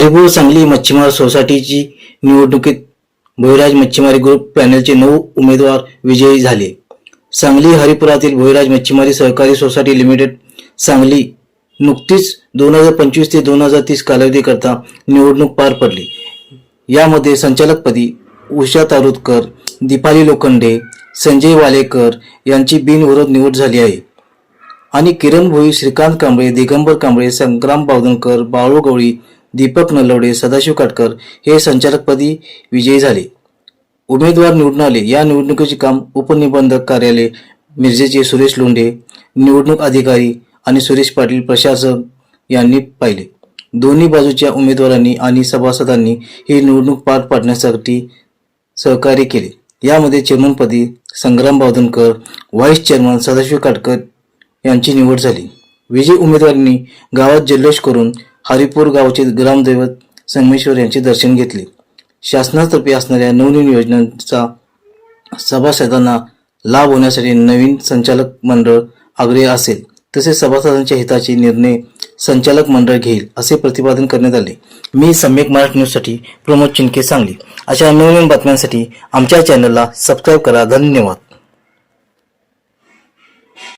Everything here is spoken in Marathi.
टिंबूर सांगली मच्छीमार सोसायटीची निवडणुकीत भोईराज मच्छीमारी ग्रुप पॅनलचे नऊ उमेदवार विजयी झाले. सांगली हरिपुरातील भोईराज मच्छीमारी सहकारी सोसायटी लिमिटेड सांगली नुकतीच दोन हजार पंचवीस ते दोन हजार तीस कालावधीकरता निवडणूक पार पडली. यामध्ये संचालकपदी उषा तारुतकर दीपाली लोखंडे संजय वालेकर यांची बिनविरोध निवड झाली आहे. आणि किरण भोई श्रीकांत कांबळे दिगंबर कांबळे संग्राम बावधनकर बाळू गवळी दीपक नलवडे सदाशिव काटकर हे संचालकपदी विजयी झाले. उमेदवार निवडून आले या निवडणुकीचे काम उपनिबंधक कार्यालय मिरजेचे सुरेश लोंढे निवडणूक अधिकारी आणि सुरेश पाटील प्रशासक यांनी पाहिले. दोन्ही बाजूच्या उमेदवारांनी आणि सभासदांनी ही निवडणूक पार पाडण्यासाठी सहकार्य केले. यामध्ये चेअरमनपदी संग्राम बावधनकर व्हाईस चेअरमन सदाशिव काटकर यांची निवड झाली. विजयी उमेदवारांनी गावात जल्लोष करून हरिपूर गावचे ग्रामदैवत संगमेश्वर यांचे दर्शन घेतले. शासनातर्फे असणाऱ्या नवनवीन योजनांचा सभासदांना लाभ होण्यासाठी नवीन संचालक मंडळ आग्रही असेल तसेच सभासदांच्या हिताचे निर्णय संचालक मंडळ घेईल असे प्रतिपादन करण्यात आले. मी सम्यक मराठी न्यूजसाठी प्रमोद चिनके सांगली. अशा नवनवीन बातम्यांसाठी आमच्या चॅनलला सबस्क्राईब करा. धन्यवाद.